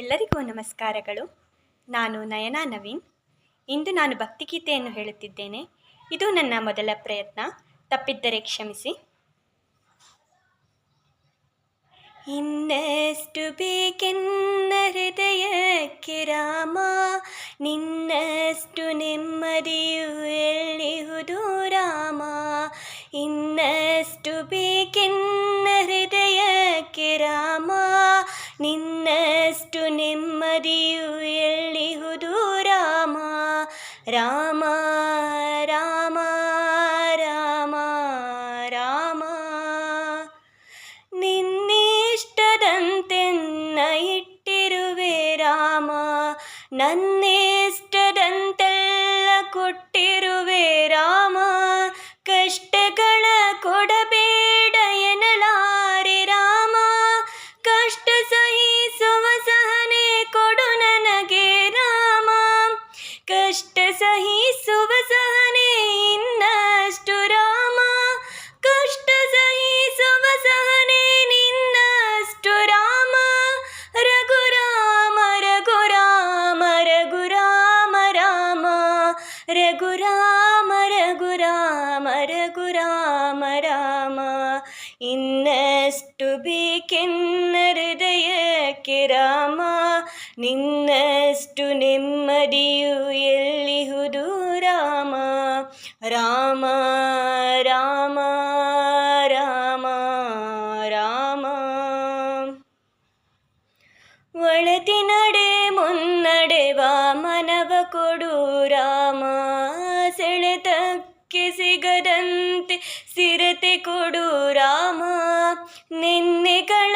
ಎಲ್ಲರಿಗೂ ನಮಸ್ಕಾರಗಳು ನಾನು ನಯನಾ ನವೀನ್ ಇಂದು ನಾನು ಭಕ್ತಿಗೀತೆಯನ್ನು ಹೇಳುತ್ತಿದ್ದೇನೆ ಇದು ನನ್ನ ಮೊದಲ ಪ್ರಯತ್ನ ತಪ್ಪಿದ್ದರೆ ಕ್ಷಮಿಸಿ ಇನ್ನಷ್ಟು ಬೇಕೆನ್ನ ಹೃದಯ ರಾಮ ನಿನ್ನಷ್ಟು ನೆಮ್ಮದಿಯು ಎಳ್ಳಿಹುದು ರಾಮ ಇನ್ನಷ್ಟು ಬೇಕೆನ್ನ ಹೃದಯ ರಾಮ ನಿನ್ನ ನನ್ನೇಷ್ಟದಂತೆಲ್ಲ ಕೊಟ್ಟಿ ഗുരാമര ഗുരാമര രഘുരാമ രാമ ഇന്നു ബി കിന്നൃദയ കിരാമ നിന്നു നിമ്മതിയു എല്ലിഹുദു രാമ രാമ രാമ രാമ രാമ വളത്തിനട ಕೊಡು ರಾಮ ಸೆಳೆತಕ್ಕೆ ಸಿಗದಂತೆ ಸಿರತೆ ಕೊಡು ರಾಮ ನಿನ್ನೆ ಕಳ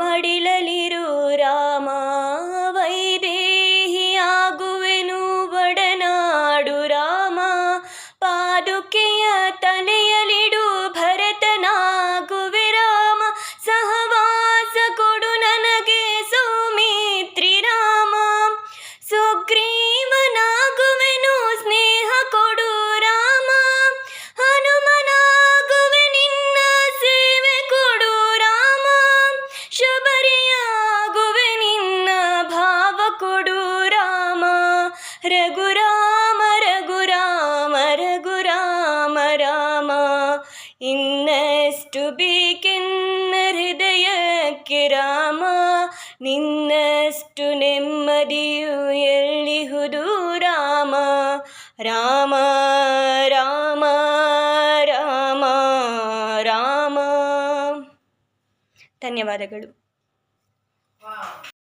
ಮಡಿಲಲಿರು ರಾಮ രഘുരാമ രഘുരാമ രഘുരാമ രാമ ഇന്നസ്റ്റുബിക്കൃദയ കിരാമ നിന്നസ്റ്റു നെമ്മതിയുയള്ളിഹുദു രാമ രാമ രാമ രാമ രാമ ധന്യവാദങ്ങൾ